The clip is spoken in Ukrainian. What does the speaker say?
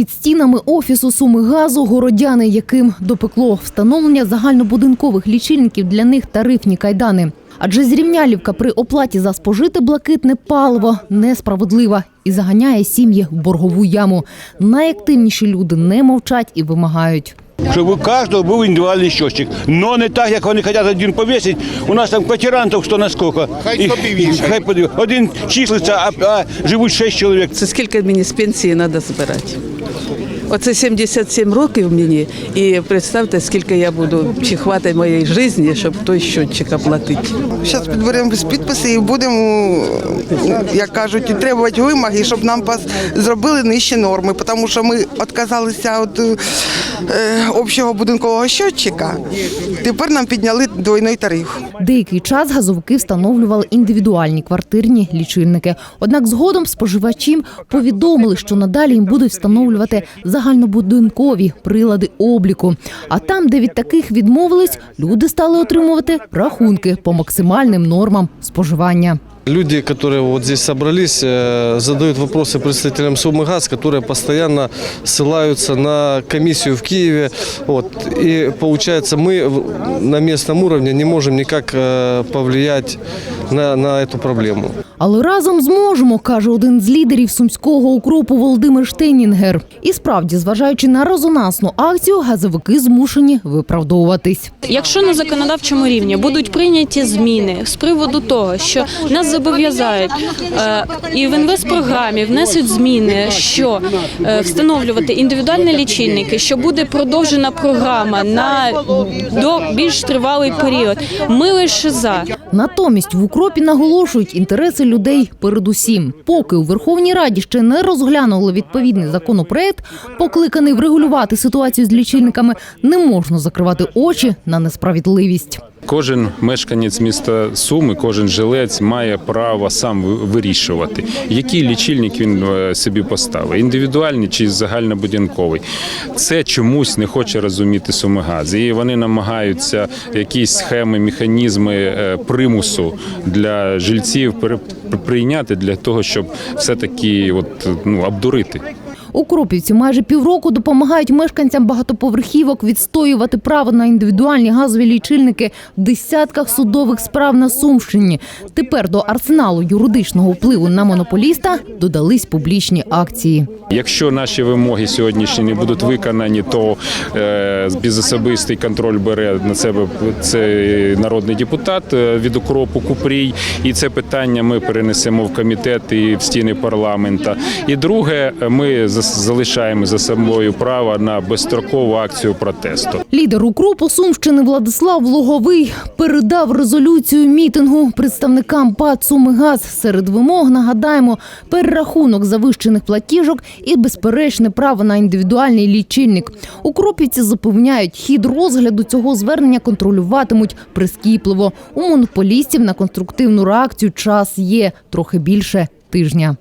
Під стінами офісу суми газу городяни, яким допекло встановлення загальнобудинкових лічильників для них тарифні кайдани. Адже зрівнялівка при оплаті за спожите блакитне паливо несправедлива і заганяє сім'ї в боргову яму. Найактивніші люди не мовчать і вимагають. Щоб у кожного був індивідуальний щочик. Но не так, як вони хочуть один повісити. У нас там квартирантів хто наскільки. Хай собі вішає. Хай подив- Один числиться, а, а живуть шість чоловік. Це скільки мені з пенсії треба збирати? Оце 77 років мені, і представте, скільки я буду, чи хватить моєї житті, щоб той щотчик оплатити. Зараз підберемо підписи і будемо, як кажуть, требувати вимоги, щоб нам зробили нижчі норми, тому що ми відказалися від е, общого будинкового щотчика. Тепер нам підняли двойний тариф. Деякий час газовики встановлювали індивідуальні квартирні лічильники. Однак згодом споживачі повідомили, що надалі їм будуть встановлювати загальнобудинкові прилади обліку. А там, де від таких відмовились, люди стали отримувати рахунки по максимальним нормам споживання Люди, которые вот здесь собрались, э, задают вопросы представителям Сумы ГАЗ, которые постоянно ссылаются на комиссию в Киеве. Вот. И получается, мы в- на местном уровне не можем никак э, повлиять на, на эту проблему. Але разом зможемо, каже один з лідерів сумського укропу Володимир Штейнінгер. І справді, зважаючи на резонансну акцію, газовики змушені виправдовуватись. Якщо на законодавчому рівні будуть прийняті зміни з приводу того, що нас зобов'язають е, і в інвестпрограмі внесуть зміни, що е, встановлювати індивідуальні лічильники, що буде продовжена програма на до більш тривалий період. Ми лише за. Натомість в укропі наголошують інтереси людей передусім. Поки у Верховній Раді ще не розглянули відповідний законопроект, покликаний врегулювати ситуацію з лічильниками, не можна закривати очі на несправедливість. Кожен мешканець міста Суми, кожен жилець має право сам вирішувати, який лічильник він е, собі поставить, індивідуальний чи загальнобудинковий. Це чомусь не хоче розуміти Сумигаз. І вони намагаються якісь схеми, механізми е, примусу для жильців прийняти для того, щоб все таки от ну обдурити. Укропівці майже півроку допомагають мешканцям багатоповерхівок відстоювати право на індивідуальні газові лічильники в десятках судових справ на Сумщині. Тепер до арсеналу юридичного впливу на монополіста додались публічні акції. Якщо наші вимоги сьогоднішні не будуть виконані, то е, безособистий контроль бере на себе цей народний депутат е, від укропу Купрій, і це питання ми перенесемо в комітет і в стіни парламента. І друге, ми залишаємо за собою право на безстрокову акцію протесту. Лідер укропу Сумщини Владислав Логовий передав резолюцію мітингу представникам ПАД «Сумигаз». Серед вимог нагадаємо перерахунок завищених платіжок і безперечне право на індивідуальний лічильник. Укропівці запевняють, хід розгляду цього звернення контролюватимуть прискіпливо. У монополістів на конструктивну реакцію час є трохи більше тижня.